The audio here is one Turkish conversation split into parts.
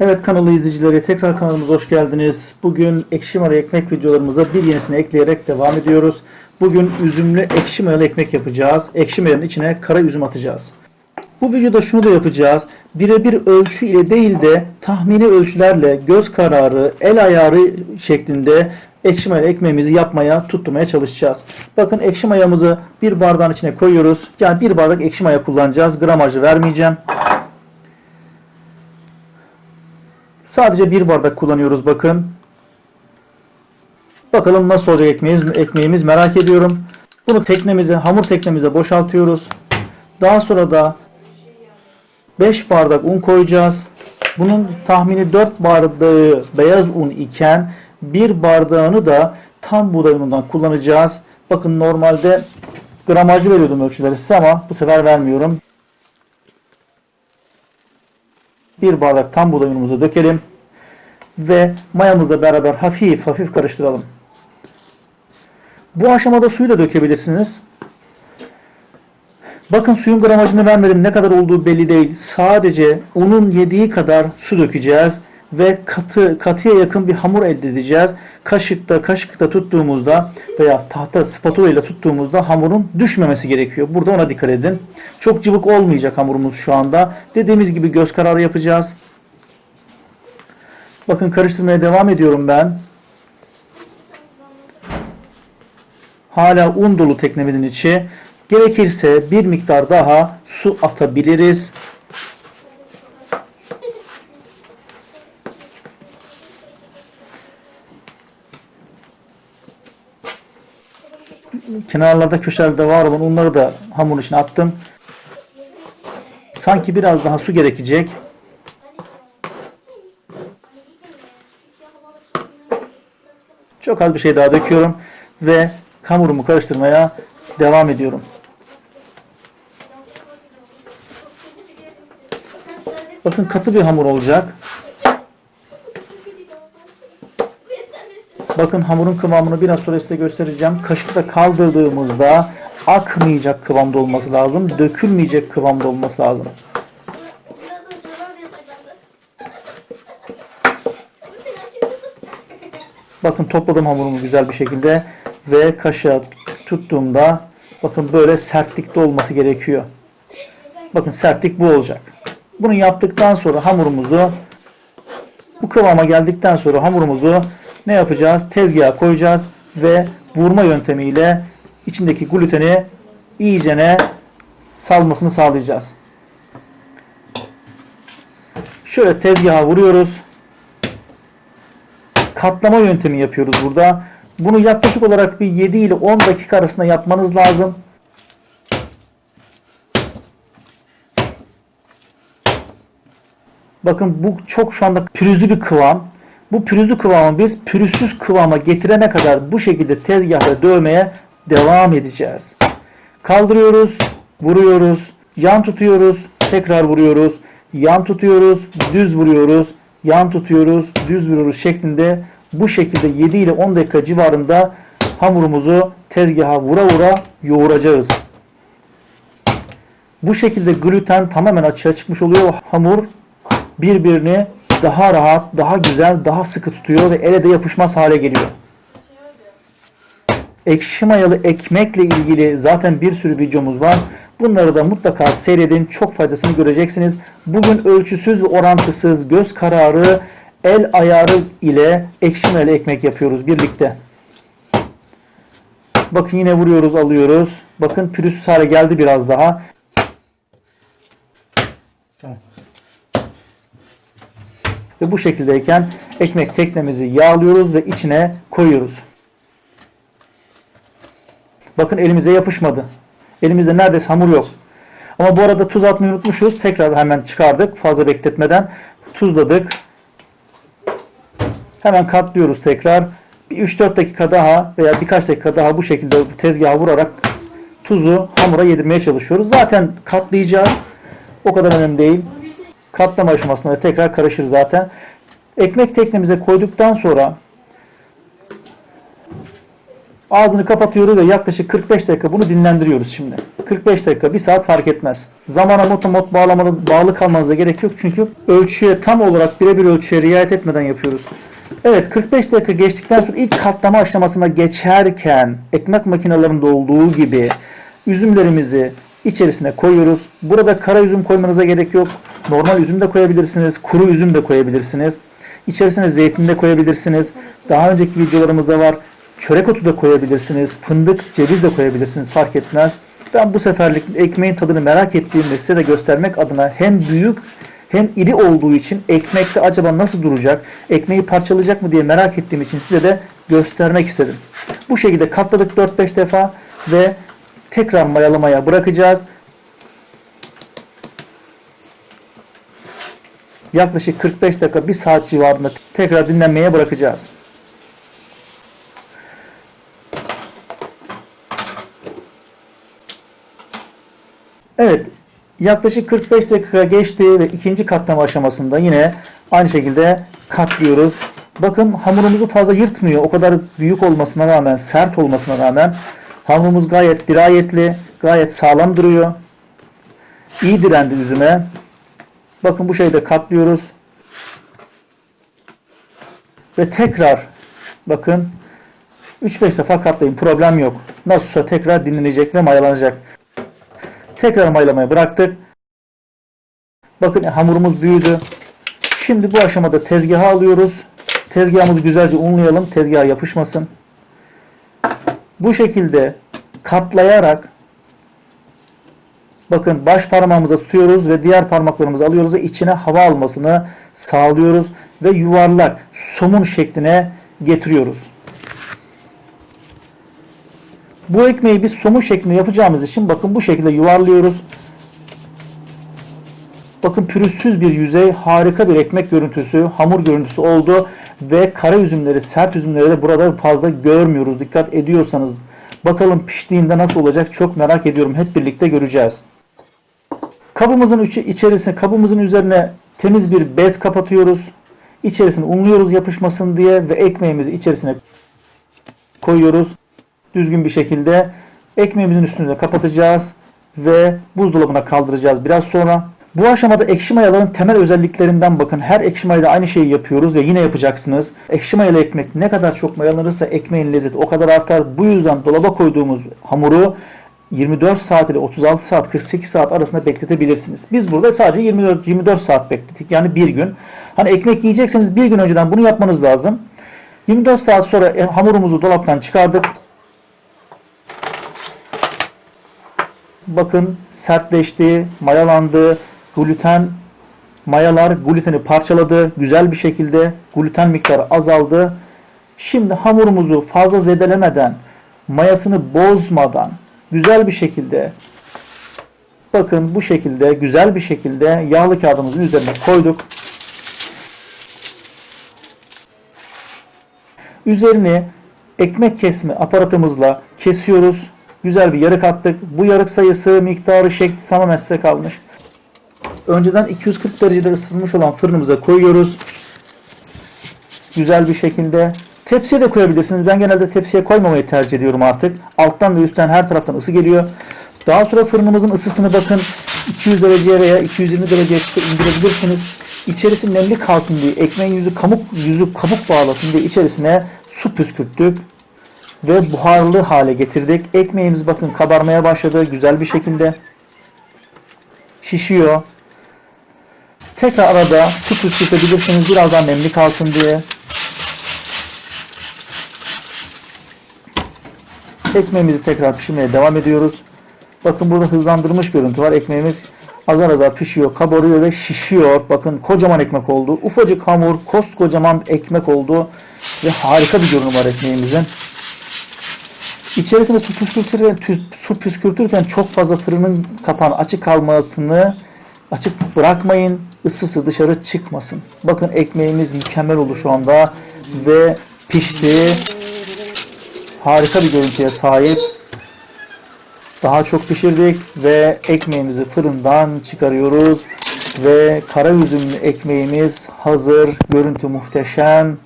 Evet kanalı izleyicileri tekrar kanalımıza hoş geldiniz. Bugün ekşi mayalı ekmek videolarımıza bir yenisini ekleyerek devam ediyoruz. Bugün üzümlü ekşi mayalı ekmek yapacağız. Ekşi mayanın içine kara üzüm atacağız. Bu videoda şunu da yapacağız. Birebir ölçü ile değil de tahmini ölçülerle göz kararı, el ayarı şeklinde ekşi mayalı ekmeğimizi yapmaya, tutturmaya çalışacağız. Bakın ekşi mayamızı bir bardağın içine koyuyoruz. Yani bir bardak ekşi maya kullanacağız. Gramajı vermeyeceğim. Sadece bir bardak kullanıyoruz bakın. Bakalım nasıl olacak ekmeğimiz, ekmeğimiz merak ediyorum. Bunu teknemize, hamur teknemize boşaltıyoruz. Daha sonra da 5 bardak un koyacağız. Bunun tahmini 4 bardağı beyaz un iken bir bardağını da tam buğday unundan kullanacağız. Bakın normalde gramajlı veriyordum ölçüleri size ama bu sefer vermiyorum. Bir bardak tam buğday unumuzu dökelim. Ve mayamızla beraber hafif hafif karıştıralım. Bu aşamada suyu da dökebilirsiniz. Bakın suyun gramajını vermedim. Ne kadar olduğu belli değil. Sadece unun yediği kadar su dökeceğiz ve katı katıya yakın bir hamur elde edeceğiz. Kaşıkta kaşıkta tuttuğumuzda veya tahta spatula ile tuttuğumuzda hamurun düşmemesi gerekiyor. Burada ona dikkat edin. Çok cıvık olmayacak hamurumuz şu anda. Dediğimiz gibi göz kararı yapacağız. Bakın karıştırmaya devam ediyorum ben. Hala un dolu teknemizin içi. Gerekirse bir miktar daha su atabiliriz. Kenarlarda köşelerde var olan unları da hamurun içine attım. Sanki biraz daha su gerekecek. Çok az bir şey daha döküyorum ve hamurumu karıştırmaya devam ediyorum. Bakın katı bir hamur olacak. Bakın hamurun kıvamını biraz sonra size göstereceğim. Kaşıkla kaldırdığımızda akmayacak kıvamda olması lazım. Dökülmeyecek kıvamda olması lazım. Bakın topladım hamurumu güzel bir şekilde ve kaşığa tuttuğumda bakın böyle sertlikte olması gerekiyor. Bakın sertlik bu olacak. Bunu yaptıktan sonra hamurumuzu bu kıvama geldikten sonra hamurumuzu ne yapacağız? Tezgaha koyacağız ve vurma yöntemiyle içindeki gluteni iyicene salmasını sağlayacağız. Şöyle tezgaha vuruyoruz katlama yöntemi yapıyoruz burada. Bunu yaklaşık olarak bir 7 ile 10 dakika arasında yapmanız lazım. Bakın bu çok şu anda pürüzlü bir kıvam. Bu pürüzlü kıvamı biz pürüzsüz kıvama getirene kadar bu şekilde tezgahta dövmeye devam edeceğiz. Kaldırıyoruz, vuruyoruz, yan tutuyoruz, tekrar vuruyoruz, yan tutuyoruz, düz vuruyoruz, yan tutuyoruz, düz vuruyoruz şeklinde bu şekilde 7 ile 10 dakika civarında hamurumuzu tezgaha vura vura yoğuracağız. Bu şekilde gluten tamamen açığa çıkmış oluyor. Hamur birbirini daha rahat, daha güzel, daha sıkı tutuyor ve ele de yapışmaz hale geliyor. Ekşi mayalı ekmekle ilgili zaten bir sürü videomuz var. Bunları da mutlaka seyredin. Çok faydasını göreceksiniz. Bugün ölçüsüz ve orantısız göz kararı el ayarı ile ekşi mayalı ekmek yapıyoruz birlikte. Bakın yine vuruyoruz, alıyoruz. Bakın pürüzsüz hale geldi biraz daha. Ve bu şekildeyken ekmek teknemizi yağlıyoruz ve içine koyuyoruz. Bakın elimize yapışmadı. Elimizde neredeyse hamur yok. Ama bu arada tuz atmayı unutmuşuz. Tekrar hemen çıkardık fazla bekletmeden. Tuzladık. Hemen katlıyoruz tekrar. Bir 3-4 dakika daha veya birkaç dakika daha bu şekilde tezgaha vurarak tuzu hamura yedirmeye çalışıyoruz. Zaten katlayacağız. O kadar önemli değil. Katlama aşamasında da tekrar karışır zaten. Ekmek teknemize koyduktan sonra Ağzını kapatıyoruz ve yaklaşık 45 dakika bunu dinlendiriyoruz şimdi. 45 dakika, 1 saat fark etmez. Zamana motomot bağlamanız, bağlı kalmanıza gerek yok çünkü ölçüye tam olarak birebir ölçüye riayet etmeden yapıyoruz. Evet 45 dakika geçtikten sonra ilk katlama aşamasına geçerken ekmek makinelerinde olduğu gibi üzümlerimizi içerisine koyuyoruz. Burada kara üzüm koymanıza gerek yok. Normal üzüm de koyabilirsiniz. Kuru üzüm de koyabilirsiniz. İçerisine zeytin de koyabilirsiniz. Daha önceki videolarımızda var. Çörek otu da koyabilirsiniz. Fındık, ceviz de koyabilirsiniz. Fark etmez. Ben bu seferlik ekmeğin tadını merak ettiğimde size de göstermek adına hem büyük hem iri olduğu için ekmekte acaba nasıl duracak, ekmeği parçalayacak mı diye merak ettiğim için size de göstermek istedim. Bu şekilde katladık 4-5 defa ve tekrar mayalamaya bırakacağız. Yaklaşık 45 dakika 1 saat civarında tekrar dinlenmeye bırakacağız. Evet, yaklaşık 45 dakika geçti ve ikinci katlama aşamasında yine aynı şekilde katlıyoruz. Bakın hamurumuzu fazla yırtmıyor. O kadar büyük olmasına rağmen, sert olmasına rağmen hamurumuz gayet dirayetli, gayet sağlam duruyor. İyi direndi üzüme. Bakın bu şeyde katlıyoruz. Ve tekrar bakın 3-5 defa katlayın. Problem yok. Nasılsa tekrar dinlenecek ve mayalanacak. Tekrar mayalamaya bıraktık. Bakın hamurumuz büyüdü. Şimdi bu aşamada tezgaha alıyoruz. Tezgahımızı güzelce unlayalım. Tezgaha yapışmasın. Bu şekilde katlayarak bakın baş parmağımıza tutuyoruz ve diğer parmaklarımızı alıyoruz ve içine hava almasını sağlıyoruz ve yuvarlak somun şekline getiriyoruz. Bu ekmeği biz somun şeklinde yapacağımız için bakın bu şekilde yuvarlıyoruz. Bakın pürüzsüz bir yüzey, harika bir ekmek görüntüsü, hamur görüntüsü oldu ve kara üzümleri, sert üzümleri de burada fazla görmüyoruz. Dikkat ediyorsanız bakalım piştiğinde nasıl olacak çok merak ediyorum. Hep birlikte göreceğiz. Kabımızın içerisine, kabımızın üzerine temiz bir bez kapatıyoruz. İçerisine unluyoruz yapışmasın diye ve ekmeğimizi içerisine koyuyoruz düzgün bir şekilde ekmeğimizin üstünü de kapatacağız ve buzdolabına kaldıracağız biraz sonra. Bu aşamada ekşi mayaların temel özelliklerinden bakın. Her ekşi mayada aynı şeyi yapıyoruz ve yine yapacaksınız. Ekşi mayalı ekmek ne kadar çok mayalanırsa ekmeğin lezzeti o kadar artar. Bu yüzden dolaba koyduğumuz hamuru 24 saat ile 36 saat 48 saat arasında bekletebilirsiniz. Biz burada sadece 24 24 saat bekledik. Yani bir gün. Hani ekmek yiyecekseniz bir gün önceden bunu yapmanız lazım. 24 saat sonra e, hamurumuzu dolaptan çıkardık. Bakın sertleşti, mayalandı. Gluten mayalar gluteni parçaladı. Güzel bir şekilde gluten miktarı azaldı. Şimdi hamurumuzu fazla zedelemeden, mayasını bozmadan güzel bir şekilde bakın bu şekilde güzel bir şekilde yağlı kağıdımızın üzerine koyduk. Üzerini ekmek kesme aparatımızla kesiyoruz. Güzel bir yarık attık. Bu yarık sayısı, miktarı, şekli tamamen size kalmış. Önceden 240 derecede ısıtılmış olan fırınımıza koyuyoruz. Güzel bir şekilde. Tepsiye de koyabilirsiniz. Ben genelde tepsiye koymamayı tercih ediyorum artık. Alttan ve üstten her taraftan ısı geliyor. Daha sonra fırınımızın ısısını bakın 200 dereceye veya 220 dereceye indirebilirsiniz. İçerisi nemli kalsın diye ekmeğin yüzü kamuk yüzü kabuk bağlasın diye içerisine su püskürttük ve buharlı hale getirdik. Ekmeğimiz bakın kabarmaya başladı güzel bir şekilde. Şişiyor. Tekrar arada su püskürtebilirsiniz biraz daha nemli kalsın diye. Ekmeğimizi tekrar pişirmeye devam ediyoruz. Bakın burada hızlandırmış görüntü var. Ekmeğimiz azar azar pişiyor, kabarıyor ve şişiyor. Bakın kocaman ekmek oldu. Ufacık hamur, koskocaman ekmek oldu. Ve harika bir görünüm var ekmeğimizin. İçerisinde su püskürtürken, tü- su püskürtürken çok fazla fırının kapağını açık kalmasını açık bırakmayın. Isısı dışarı çıkmasın. Bakın ekmeğimiz mükemmel oldu şu anda ve pişti. Harika bir görüntüye sahip. Daha çok pişirdik ve ekmeğimizi fırından çıkarıyoruz. Ve kara üzümlü ekmeğimiz hazır. Görüntü muhteşem.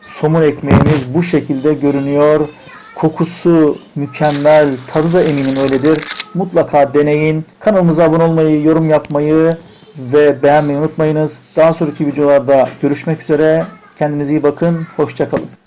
Somun ekmeğimiz bu şekilde görünüyor. Kokusu mükemmel, tadı da eminim öyledir. Mutlaka deneyin. Kanalımıza abone olmayı, yorum yapmayı ve beğenmeyi unutmayınız. Daha sonraki videolarda görüşmek üzere. Kendinize iyi bakın. Hoşçakalın.